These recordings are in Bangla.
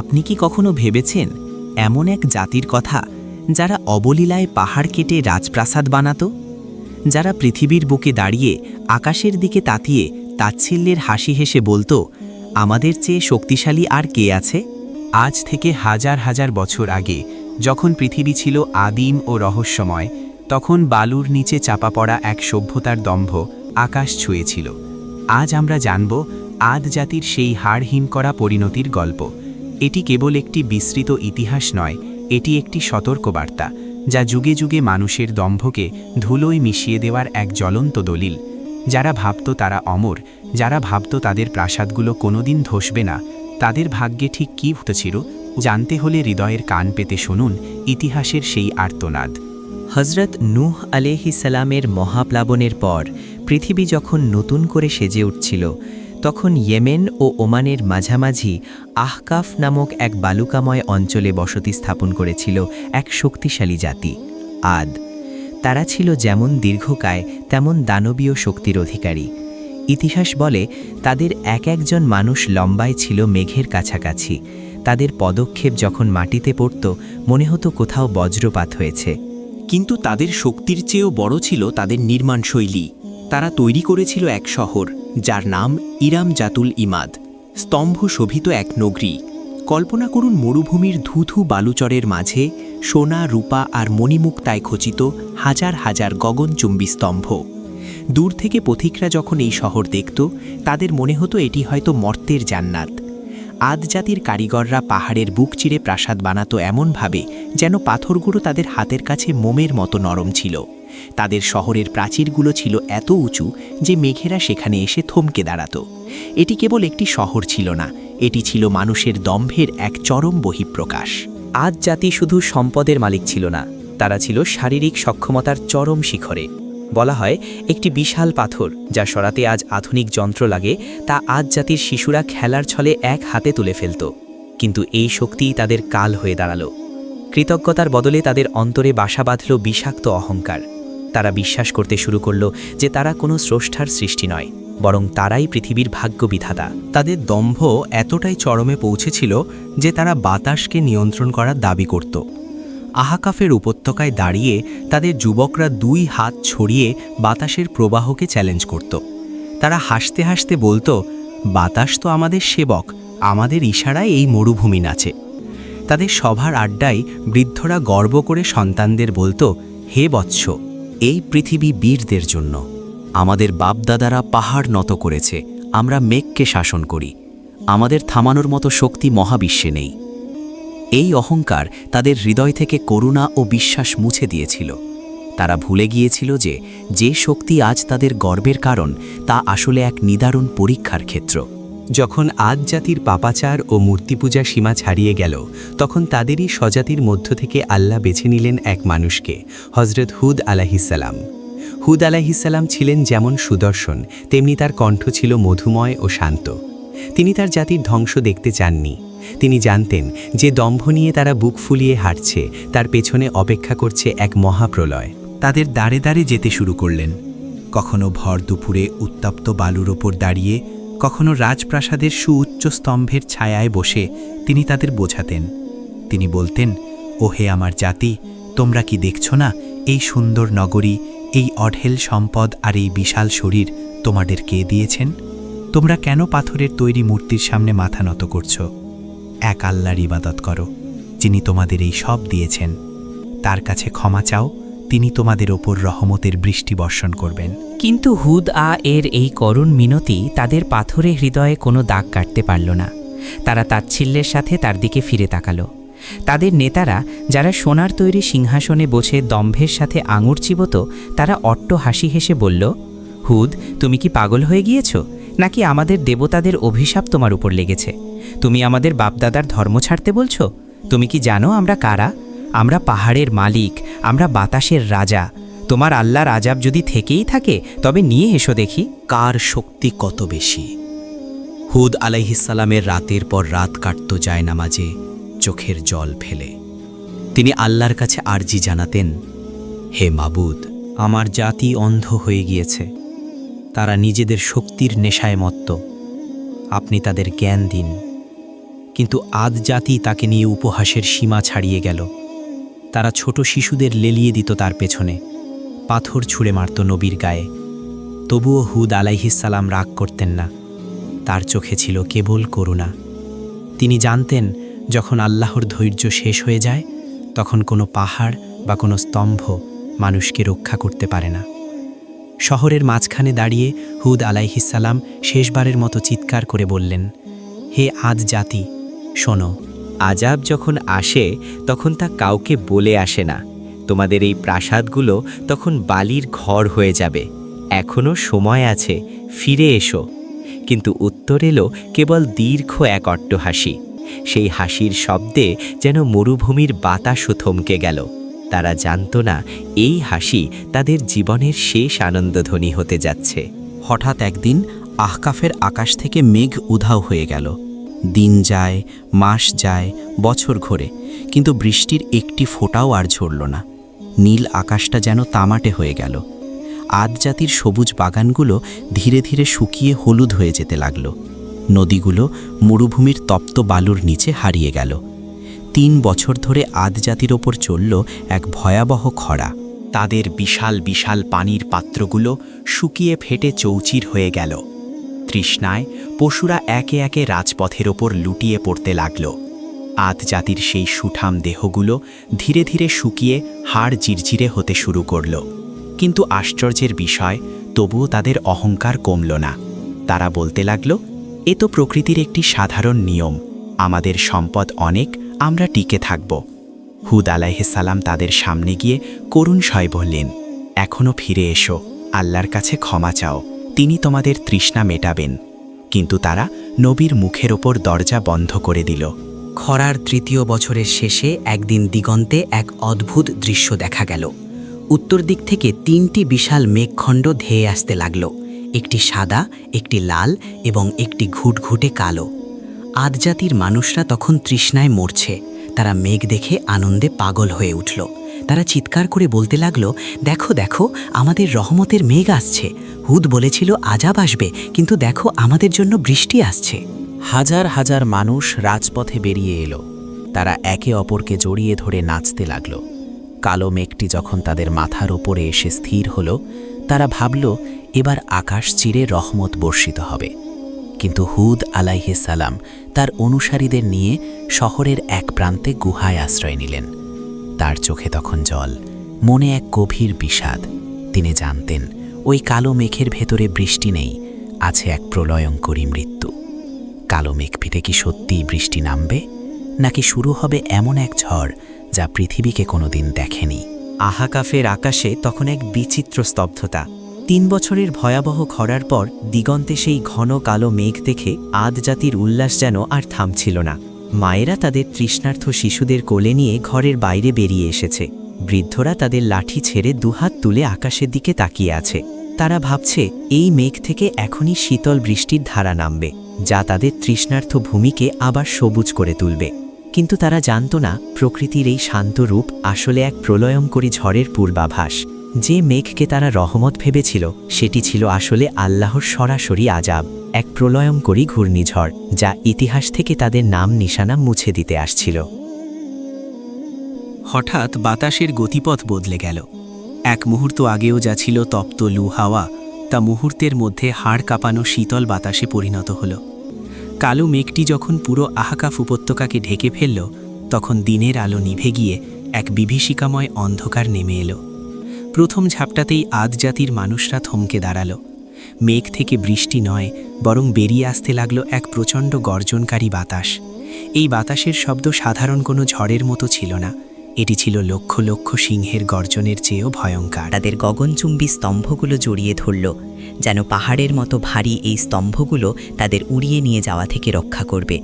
আপনি কি কখনো ভেবেছেন এমন এক জাতির কথা যারা অবলীলায় পাহাড় কেটে রাজপ্রাসাদ বানাতো? যারা পৃথিবীর বুকে দাঁড়িয়ে আকাশের দিকে তাতিয়ে তাচ্ছিল্যের হাসি হেসে বলতো, আমাদের চেয়ে শক্তিশালী আর কে আছে? আজ থেকে হাজার হাজার বছর আগে, যখন পৃথিবী ছিল আদিম ও রহস্যময়, তখন বালুর নিচে চাপা পড়া এক সভ্যতার দম্ভ আকাশ ছুঁয়েছিল। আজ আমরা জানব আদ জাতির সেই হাড়হীন করা পরিণতির গল্প। এটি কেবল একটি বিস্তৃত ইতিহাস নয়, এটি একটি সতর্কবার্তা, যা যুগে যুগে মানুষের দম্ভকে ধুলোয় মিশিয়ে দেওয়ার এক জ্বলন্ত দলিল। যারা ভাবত তারা অমর, যারা ভাবত তাদের প্রাসাদগুলো কোনোদিন ধসবে না, তাদের ভাগ্যে ঠিক কী হতেছিল, জানতে হলে হৃদয়ের কান পেতে শুনুন ইতিহাসের সেই আর্তনাদ। হজরত নূহ সালামের মহাপ্লাবনের পর পৃথিবী যখন নতুন করে সেজে উঠছিল তখন ইয়েমেন ও ওমানের মাঝামাঝি আহকাফ নামক এক বালুকাময় অঞ্চলে বসতি স্থাপন করেছিল এক শক্তিশালী জাতি, আদ। তারা ছিল যেমন দীর্ঘকায়, তেমন দানবীয় শক্তির অধিকারী। ইতিহাস বলে, তাদের এক একজন মানুষ লম্বায় ছিল মেঘের কাছাকাছি। তাদের পদক্ষেপ যখন মাটিতে পড়ত, মনে হতো কোথাও বজ্রপাত হয়েছে। কিন্তু তাদের শক্তির চেয়েও বড় ছিল তাদের নির্মাণ শৈলী তারা তৈরি করেছিল এক শহর। যার নাম ইরাম জাতুল ইমাদ, স্তম্ভ শোভিত এক নগরী। কল্পনা করুন মরুভূমির ধুধু বালুচরের মাঝে সোনা, রূপা আর মণিমুক্তায় খচিত হাজার হাজার গগনচুম্বী স্তম্ভ। দূর থেকে পথিকরা যখন এই শহর দেখত, তাদের মনে হতো এটি হয়তো মর্তের জান্নাত। আদ জাতির কারিগররা পাহাড়ের বুক চিরে প্রাসাদ বানাতো এমনভাবে যেন পাথরগুলো তাদের হাতের কাছে মোমের মতো নরম ছিল। তাদের শহরের প্রাচীরগুলো ছিল এত উঁচু যে মেঘেরা সেখানে এসে থমকে দাঁড়াত। এটি কেবল একটি শহর ছিল না, এটি ছিল মানুষের দম্ভের এক চরম বহিঃপ্রকাশ। আজ জাতি শুধু সম্পদের মালিক ছিল না, তারা ছিল শারীরিক সক্ষমতার চরম শিখরে। বলা হয়, একটি বিশাল পাথর যা সরাতে আজ আধুনিক যন্ত্র লাগে, তা আজ জাতির শিশুরা খেলার ছলে এক হাতে তুলে ফেলত। কিন্তু এই শক্তিই তাদের কাল হয়ে দাঁড়াল। কৃতজ্ঞতার বদলে তাদের অন্তরে বাসা বাঁধল বিষাক্ত অহংকার। তারা বিশ্বাস করতে শুরু করল যে তারা কোনো স্রষ্টার সৃষ্টি নয়, বরং তারাই পৃথিবীর ভাগ্য বিধাতা তাদের দম্ভ এতটাই চরমে পৌঁছেছিল যে তারা বাতাসকে নিয়ন্ত্রণ করার দাবি করত। আহাকাফের উপত্যকায় দাঁড়িয়ে তাদের যুবকরা দুই হাত ছড়িয়ে বাতাসের প্রবাহকে চ্যালেঞ্জ করত। তারা হাসতে হাসতে বলতো, বাতাস তো আমাদের সেবক, আমাদের ইশারায় এই মরুভূমি নাচে তাদের সভার আড্ডায় বৃদ্ধরা গর্ব করে সন্তানদের বলতো, হে বৎস, এই পৃথিবী বীরদের জন্য। আমাদের বাপদাদারা পাহাড় নত করেছে, আমরা মেঘকে শাসন করি। আমাদের থামানোর মতো শক্তি মহাবিশ্বে নেই। এই অহংকার তাদের হৃদয় থেকে করুণা ও বিশ্বাস মুছে দিয়েছিল। তারা ভুলে গিয়েছিল যে যে শক্তি আজ তাদের গর্বের কারণ, তা আসলে এক নিদারুণ পরীক্ষার ক্ষেত্র। যখন আজ জাতির পাপাচার ও মূর্তিপূজা সীমা ছাড়িয়ে গেল, তখন তাদেরই স্বজাতির মধ্য থেকে আল্লাহ বেছে নিলেন এক মানুষকে হজরত হুদ আলাহিসাল্লাম হুদ আলাহিসাল্লাম ছিলেন যেমন সুদর্শন, তেমনি তার কণ্ঠ ছিল মধুময় ও শান্ত। তিনি তার জাতির ধ্বংস দেখতে চাননি। তিনি জানতেন যে দম্ভ নিয়ে তারা বুক ফুলিয়ে হাঁটছে, তার পেছনে অপেক্ষা করছে এক মহাপ্রলয়। তাদের দাঁড়ে দাঁড়ে যেতে শুরু করলেন। কখনো ভর দুপুরে উত্তপ্ত বালুর ওপর দাঁড়িয়ে, কখনো রাজপ্রাসাদের সুউচ্চ স্তম্ভের ছায়ায় বসে তিনি তাদের বোঝাতেন। তিনি বলতেন ও হে আমার জাতি, তোমরা কি দেখছ না এই সুন্দর নগরী, এই অঢেল সম্পদ আর এই বিশাল শরীর তোমাদের কে দিয়েছেন? তোমরা কেন পাথরের তৈরি মূর্তির সামনে মাথা নত করছ? এক আল্লাহর ইবাদত করো, যিনি তোমাদের এই সব দিয়েছেন। তার কাছে ক্ষমা চাও, তিনি তোমাদের ওপর রহমতের বৃষ্টি বর্ষণ করবেন। কিন্তু হুদ আ এর এই করুণ মিনতি তাদের পাথরে হৃদয়ে কোনো দাগ কাটতে পারল না। তারা তাচ্ছিল্যের সাথে তার দিকে ফিরে তাকালো। তাদের নেতারা, যারা সোনার তৈরি সিংহাসনে বসে দম্ভের সাথে আঙুর চিবত, তারা অট্ট হাসি হেসে বলল, হুদ, তুমি কি পাগল হয়ে গিয়েছ? নাকি আমাদের দেবতাদের অভিশাপ তোমার উপর লেগেছে? তুমি আমাদের বাপদাদার ধর্ম ছাড়তে বলছো? তুমি কি জানো আমরা কারা? আমরা পাহাড়ের মালিক, আমরা বাতাসের রাজা। তোমার আল্লাহর আজাব যদি থেকেই থাকে, তবে নিয়ে এসো দেখি। কার শক্তি কত বেশি? হুদ আলাইহিসালামের রাতের পর রাত কাটত যায় নামাজে চোখের জল ফেলে। তিনি আল্লাহর কাছে আরজি জানাতেন, হে মাবুদ, আমার জাতি অন্ধ হয়ে গিয়েছে। তারা নিজেদের শক্তির নেশায় মত্ত। আপনি তাদের জ্ঞান দিন। কিন্তু আদ জাতি তাকে নিয়ে উপহাসের সীমা ছাড়িয়ে গেল। তারা ছোট শিশুদের লেলিয়ে দিত তার পেছনে। পাথর ছুঁড়ে মারত নবীর গায়ে। তবুও হুদ আলাইহিসালাম রাগ করতেন না। তার চোখে ছিল কেবল করুণা। তিনি জানতেন, যখন আল্লাহর ধৈর্য শেষ হয়ে যায়, তখন কোনো পাহাড় বা কোনো স্তম্ভ মানুষকে রক্ষা করতে পারে না। শহরের মাঝখানে দাঁড়িয়ে হুদ আলাইহিসাল্লাম শেষবারের মতো চিৎকার করে বললেন, হে আদ জাতি, শোনো, আজাব যখন আসে, তখন তা কাউকে বলে আসে না। তোমাদের এই প্রাসাদগুলো তখন বালির ঘর হয়ে যাবে। এখনও সময় আছে, ফিরে এসো। কিন্তু উত্তর এলো কেবল দীর্ঘ এক অট্টহাসি। সেই হাসির শব্দে যেন মরুভূমির বাতাসও থমকে গেল। তারা জানত না এই হাসি তাদের জীবনের শেষ আনন্দধ্বনি হতে যাচ্ছে। হঠাৎ একদিন আহকাফের আকাশ থেকে মেঘ উধাও হয়ে গেল। দিন যায়, মাস যায়, বছর ঘোরে, কিন্তু বৃষ্টির একটি ফোঁটাও আর ঝরল না। নীল আকাশটা যেন তামাটে হয়ে গেল। আদ জাতির সবুজ বাগানগুলো ধীরে ধীরে শুকিয়ে হলুদ হয়ে যেতে লাগল। নদীগুলো মরুভূমির তপ্ত বালুর নিচে হারিয়ে গেল। তিন বছর ধরে আদ জাতির ওপর চলল এক ভয়াবহ খরা। তাদের বিশাল বিশাল পানির পাত্রগুলো শুকিয়ে ফেটে চৌচির হয়ে গেল। তৃষ্ণায় পশুরা একে একে রাজপথের ওপর লুটিয়ে পড়তে লাগল। আদ জাতির সেই সুঠাম দেহগুলো ধীরে ধীরে শুকিয়ে হাড় জিরজিরে হতে শুরু করল। কিন্তু আশ্চর্যের বিষয়, তবুও তাদের অহংকার কমল না। তারা বলতে লাগল, এ তো প্রকৃতির একটি সাধারণ নিয়ম। আমাদের সম্পদ অনেক আমরা টিকে থাকব। হুদ সালাম তাদের সামনে গিয়ে করুণ স্বয় বললেন এখনও ফিরে এসো, আল্লাহর কাছে ক্ষমা চাও, তিনি তোমাদের তৃষ্ণা মেটাবেন। কিন্তু তারা নবীর মুখের ওপর দরজা বন্ধ করে দিল। খরার তৃতীয় বছরের শেষে একদিন দিগন্তে এক অদ্ভুত দৃশ্য দেখা গেল। উত্তর দিক থেকে তিনটি বিশাল মেঘখণ্ড ধেয়ে আসতে লাগল। একটি সাদা, একটি লাল এবং একটি ঘুটঘুটে কালো। আদজাতির মানুষরা তখন তৃষ্ণায় মরছে। তারা মেঘ দেখে আনন্দে পাগল হয়ে উঠল। তারা চিৎকার করে বলতে লাগল, দেখো দেখো, আমাদের রহমতের মেঘ আসছে। হুদ বলেছিল আজাব আসবে, কিন্তু দেখো, আমাদের জন্য বৃষ্টি আসছে। হাজার হাজার মানুষ রাজপথে বেরিয়ে এলো। তারা একে অপরকে জড়িয়ে ধরে নাচতে লাগল। কালো মেঘটি যখন তাদের মাথার ওপরে এসে স্থির হল, তারা ভাবল, এবার আকাশ চিরে রহমত বর্ষিত হবে। কিন্তু হুদ সালাম তার অনুসারীদের নিয়ে শহরের এক প্রান্তে গুহায় আশ্রয় নিলেন। তার চোখে তখন জল, মনে এক গভীর বিষাদ। তিনি জানতেন, ওই কালো মেঘের ভেতরে বৃষ্টি নেই, আছে এক প্রলয়ঙ্করী মৃত্যু। কালো মেঘপিতে কি সত্যিই বৃষ্টি নামবে? নাকি শুরু হবে এমন এক ঝড় যা পৃথিবীকে কোনোদিন দেখেনি? আহাকাফের আকাশে তখন এক বিচিত্র স্তব্ধতা তিন বছরের ভয়াবহ খরার পর দিগন্তে সেই ঘন কালো মেঘ দেখে আদ জাতির উল্লাস যেন আর থামছিল না। মায়েরা তাদের তৃষ্ণার্থ শিশুদের কোলে নিয়ে ঘরের বাইরে বেরিয়ে এসেছে। বৃদ্ধরা তাদের লাঠি ছেড়ে দুহাত তুলে আকাশের দিকে তাকিয়ে আছে। তারা ভাবছে, এই মেঘ থেকে এখনই শীতল বৃষ্টির ধারা নামবে, যা তাদের তৃষ্ণার্থ ভূমিকে আবার সবুজ করে তুলবে। কিন্তু তারা জানত না, প্রকৃতির এই শান্ত রূপ আসলে এক প্রলয়ঙ্করী ঝড়ের পূর্বাভাস। যে মেঘকে তারা রহমত ভেবেছিল, সেটি ছিল আসলে আল্লাহর সরাসরি আজাব এক প্রলয়ঙ্করী ঘূর্ণিঝড়, যা ইতিহাস থেকে তাদের নাম নিশানা মুছে দিতে আসছিল। হঠাৎ বাতাসের গতিপথ বদলে গেল। এক মুহূর্ত আগেও যা ছিল তপ্ত লু হাওয়া, তা মুহূর্তের মধ্যে হাড় কাঁপানো শীতল বাতাসে পরিণত হল। কালো মেঘটি যখন পুরো আহাকাফ উপত্যকাকে ঢেকে ফেলল, তখন দিনের আলো নিভে গিয়ে এক বিভীষিকাময় অন্ধকার নেমে এলো। প্রথম ঝাপটাতেই আদ জাতির মানুষরা থমকে দাঁড়াল। মেঘ থেকে বৃষ্টি নয়, বরং বেরিয়ে আসতে লাগল এক প্রচণ্ড গর্জনকারী বাতাস। এই বাতাসের শব্দ সাধারণ কোনো ঝড়ের মতো ছিল না। এটি ছিল লক্ষ লক্ষ সিংহের গর্জনের চেয়েও ভয়ঙ্কর। তাদের গগনচুম্বী স্তম্ভগুলো জড়িয়ে ধরল, যেন পাহাড়ের মতো ভারী এই স্তম্ভগুলো তাদের উড়িয়ে নিয়ে যাওয়া থেকে রক্ষা করবে।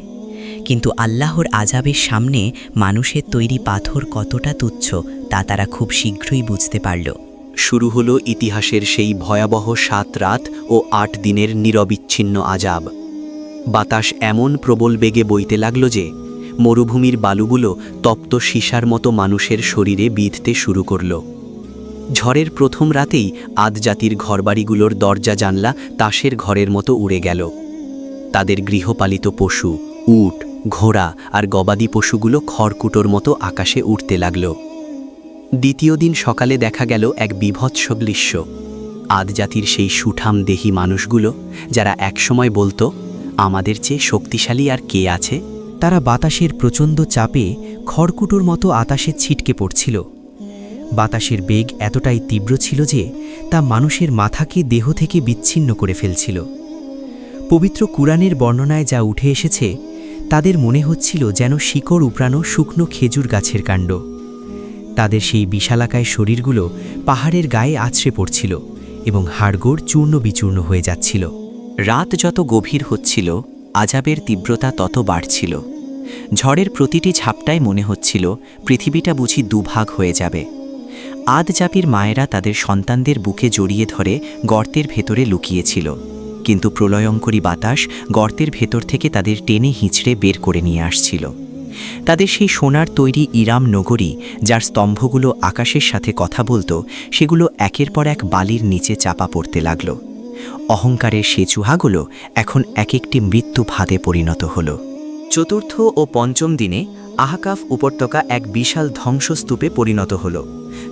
কিন্তু আল্লাহর আজাবের সামনে মানুষের তৈরি পাথর কতটা তুচ্ছ, তা তারা খুব শীঘ্রই বুঝতে পারল। শুরু হলো ইতিহাসের সেই ভয়াবহ সাত রাত ও আট দিনের নিরবিচ্ছিন্ন আজাব বাতাস এমন প্রবল বেগে বইতে লাগল যে, মরুভূমির বালুগুলো তপ্ত সীসার মতো মানুষের শরীরে বিঁধতে শুরু করল। ঝড়ের প্রথম রাতেই আদ জাতির ঘরবাড়িগুলোর দরজা জানলা তাসের ঘরের মতো উড়ে গেল। তাদের গৃহপালিত পশু, উট ঘোড়া আর গবাদি পশুগুলো খড়কুটোর মতো আকাশে উঠতে লাগল। দ্বিতীয় দিন সকালে দেখা গেল এক বিভৎস গ্রীষ্ম। আদজাতির সেই সুঠাম দেহি মানুষগুলো, যারা একসময় বলতো, আমাদের চেয়ে শক্তিশালী আর কে আছে? তারা বাতাসের প্রচণ্ড চাপে খড়কুটোর মতো আতাসে ছিটকে পড়ছিল। বাতাসের বেগ এতটাই তীব্র ছিল যে তা মানুষের মাথাকে দেহ থেকে বিচ্ছিন্ন করে ফেলছিল। পবিত্র কুরআনের বর্ণনায় যা উঠে এসেছে তাদের মনে হচ্ছিল যেন শিকড় উপড়ানো শুকনো খেজুর গাছের কাণ্ড। তাদের সেই বিশালাকায় শরীরগুলো পাহাড়ের গায়ে আছড়ে পড়ছিল এবং হাড়গোড় চূর্ণ বিচূর্ণ হয়ে যাচ্ছিল। রাত যত গভীর হচ্ছিল, আজাবের তীব্রতা তত বাড়ছিল। ঝড়ের প্রতিটি ঝাপটায় মনে হচ্ছিল পৃথিবীটা বুঝি দুভাগ হয়ে যাবে। আদ জাপির মায়েরা তাদের সন্তানদের বুকে জড়িয়ে ধরে গর্তের ভেতরে লুকিয়েছিল। কিন্তু প্রলয়ঙ্করী বাতাস গর্তের ভেতর থেকে তাদের টেনে হিঁচড়ে বের করে নিয়ে আসছিল। তাদের সেই সোনার তৈরি ইরাম নগরী, যার স্তম্ভগুলো আকাশের সাথে কথা বলতো, সেগুলো একের পর এক বালির নিচে চাপা পড়তে লাগল। অহংকারের সে চুহাগুলো এখন এক একটি মৃত্যু ভাদে পরিণত হল। চতুর্থ ও পঞ্চম দিনে আহাকাফ উপত্যকা এক বিশাল ধ্বংসস্তূপে পরিণত হল,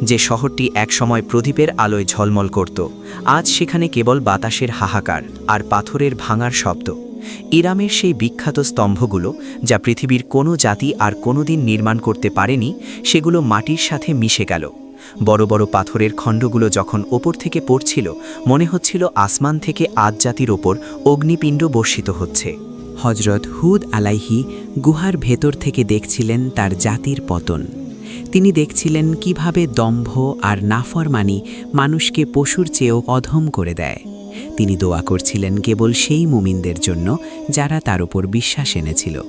যে শহরটি একসময় প্রদীপের আলোয় ঝলমল করত। আজ সেখানে কেবল বাতাসের হাহাকার আর পাথরের ভাঙার শব্দ। ইরামের সেই বিখ্যাত স্তম্ভগুলো, যা পৃথিবীর কোনো জাতি আর কোনোদিন নির্মাণ করতে পারেনি, সেগুলো মাটির সাথে মিশে গেল। বড় বড় পাথরের খণ্ডগুলো যখন ওপর থেকে পড়ছিল, মনে হচ্ছিল আসমান থেকে আদ জাতির ওপর অগ্নিপিণ্ড বর্ষিত হচ্ছে। হজরত হুদ আলাইহি গুহার ভেতর থেকে দেখছিলেন তার জাতির পতন। তিনি দেখছিলেন কীভাবে দম্ভ আর নাফরমানি মানুষকে পশুর চেয়েও অধম করে দেয়। তিনি দোয়া করছিলেন কেবল সেই মুমিনদের জন্য যারা তার উপর বিশ্বাস এনেছিল।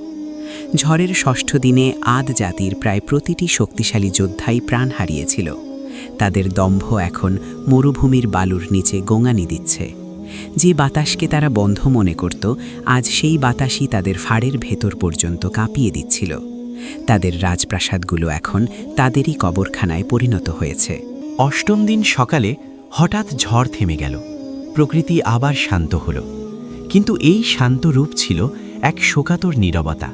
ঝড়ের ষষ্ঠ দিনে আদ জাতির প্রায় প্রতিটি শক্তিশালী যোদ্ধাই প্রাণ হারিয়েছিল। তাদের দম্ভ এখন মরুভূমির বালুর নিচে গোঙানি দিচ্ছে। যে বাতাসকে তারা বন্ধ মনে করত, আজ সেই বাতাসই তাদের ফাড়ের ভেতর পর্যন্ত কাঁপিয়ে দিচ্ছিল। তাদের রাজপ্রাসাদগুলো এখন তাদেরই কবরখানায় পরিণত হয়েছে। অষ্টম দিন সকালে হঠাৎ ঝড় থেমে গেল। প্রকৃতি আবার শান্ত হল। কিন্তু এই শান্ত রূপ ছিল এক শোকাতর নীরবতা।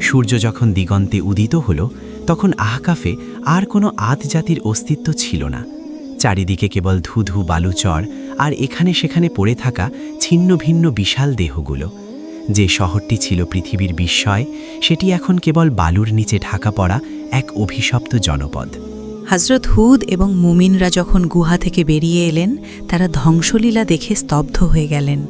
সূর্য যখন দিগন্তে উদিত হল, তখন আহকাফে আর কোনো আদ জাতির অস্তিত্ব ছিল না। চারিদিকে কেবল ধুধু বালুচর আর এখানে সেখানে পড়ে থাকা ছিন্ন ভিন্ন বিশাল দেহগুলো। যে শহরটি ছিল পৃথিবীর বিস্ময়, সেটি এখন কেবল বালুর নিচে ঢাকা পড়া এক অভিশপ্ত জনপদ। হজরত হুদ এবং মুমিনরা যখন গুহা থেকে বেরিয়ে এলেন, তারা ধ্বংসলীলা দেখে স্তব্ধ হয়ে গেলেন।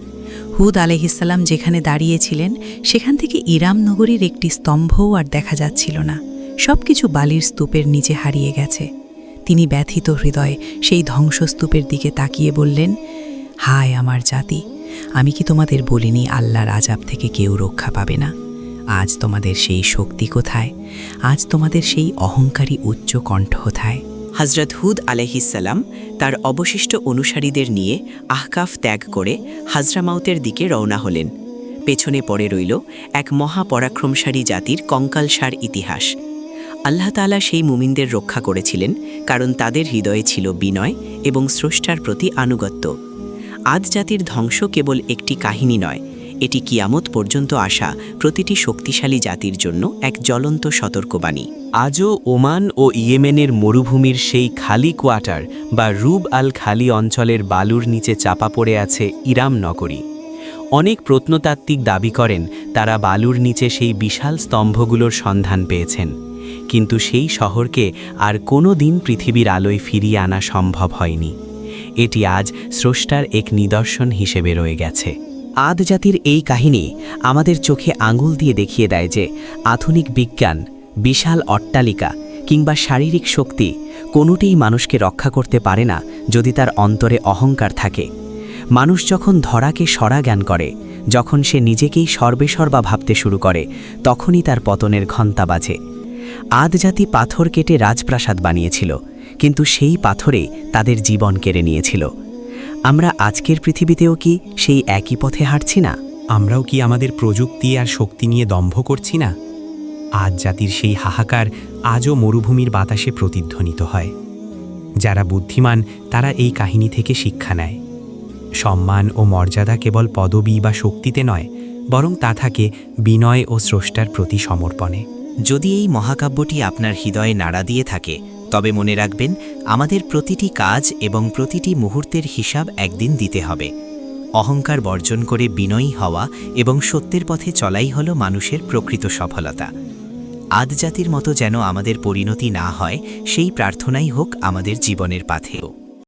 হুদ আলহিসাল্লাম যেখানে দাঁড়িয়েছিলেন, সেখান থেকে ইরাম নগরীর একটি স্তম্ভও আর দেখা যাচ্ছিল না। সব কিছু বালির স্তূপের নিচে হারিয়ে গেছে। তিনি ব্যথিত হৃদয়ে সেই ধ্বংসস্তূপের দিকে তাকিয়ে বললেন, হায় আমার জাতি, আমি কি তোমাদের বলিনি আল্লাহর আজাব থেকে কেউ রক্ষা পাবে না? আজ তোমাদের সেই শক্তি কোথায়? আজ তোমাদের সেই অহংকারী উচ্চ কণ্ঠ কোথায়? হজরত হুদ আলহিসাল্লাম তার অবশিষ্ট অনুসারীদের নিয়ে আহকাফ ত্যাগ করে হাজরামাউতের দিকে রওনা হলেন। পেছনে পড়ে রইল এক মহাপরাক্রমশালী জাতির কঙ্কালসার ইতিহাস। আল্লাহ তাআলা সেই মুমিনদের রক্ষা করেছিলেন, কারণ তাদের হৃদয়ে ছিল বিনয় এবং স্রষ্টার প্রতি আনুগত্য। আদ জাতির ধ্বংস কেবল একটি কাহিনী নয়, এটি কিয়ামত পর্যন্ত আসা প্রতিটি শক্তিশালী জাতির জন্য এক জ্বলন্ত সতর্কবাণী। আজও ওমান ও ইয়েমেনের মরুভূমির সেই খালি কোয়ার্টার বা রুব আল খালি অঞ্চলের বালুর নিচে চাপা পড়ে আছে ইরাম নগরী। অনেক প্রত্নতাত্ত্বিক দাবি করেন, তারা বালুর নিচে সেই বিশাল স্তম্ভগুলোর সন্ধান পেয়েছেন। কিন্তু সেই শহরকে আর কোনো দিন পৃথিবীর আলোয় ফিরিয়ে আনা সম্ভব হয়নি। এটি আজ স্রষ্টার এক নিদর্শন হিসেবে রয়ে গেছে। আদ জাতির এই কাহিনী আমাদের চোখে আঙুল দিয়ে দেখিয়ে দেয় যে আধুনিক বিজ্ঞান, বিশাল অট্টালিকা কিংবা শারীরিক শক্তি কোনোটিই মানুষকে রক্ষা করতে পারে না যদি তার অন্তরে অহংকার থাকে। মানুষ যখন ধরাকে সরা জ্ঞান করে, যখন সে নিজেকেই সর্বেসর্বা ভাবতে শুরু করে, তখনই তার পতনের ঘণ্টা বাজে। আদ জাতি পাথর কেটে রাজপ্রাসাদ বানিয়েছিল, কিন্তু সেই পাথরে তাদের জীবন কেড়ে নিয়েছিল। আমরা আজকের পৃথিবীতেও কি সেই একই পথে হাঁটছি না? আমরাও কি আমাদের প্রযুক্তি আর শক্তি নিয়ে দম্ভ করছি না? আজ জাতির সেই হাহাকার আজও মরুভূমির বাতাসে প্রতিধ্বনিত হয়। যারা বুদ্ধিমান, তারা এই কাহিনী থেকে শিক্ষা নেয়। সম্মান ও মর্যাদা কেবল পদবি বা শক্তিতে নয়, বরং তা থাকে বিনয় ও স্রষ্টার প্রতি সমর্পণে। যদি এই মহাকাব্যটি আপনার হৃদয়ে নাড়া দিয়ে থাকে, তবে মনে রাখবেন, আমাদের প্রতিটি কাজ এবং প্রতিটি মুহূর্তের হিসাব একদিন দিতে হবে। অহংকার বর্জন করে বিনয়ী হওয়া এবং সত্যের পথে চলাই হল মানুষের প্রকৃত সফলতা। আদ জাতির মতো যেন আমাদের পরিণতি না হয়, সেই প্রার্থনাই হোক আমাদের জীবনের পাথেও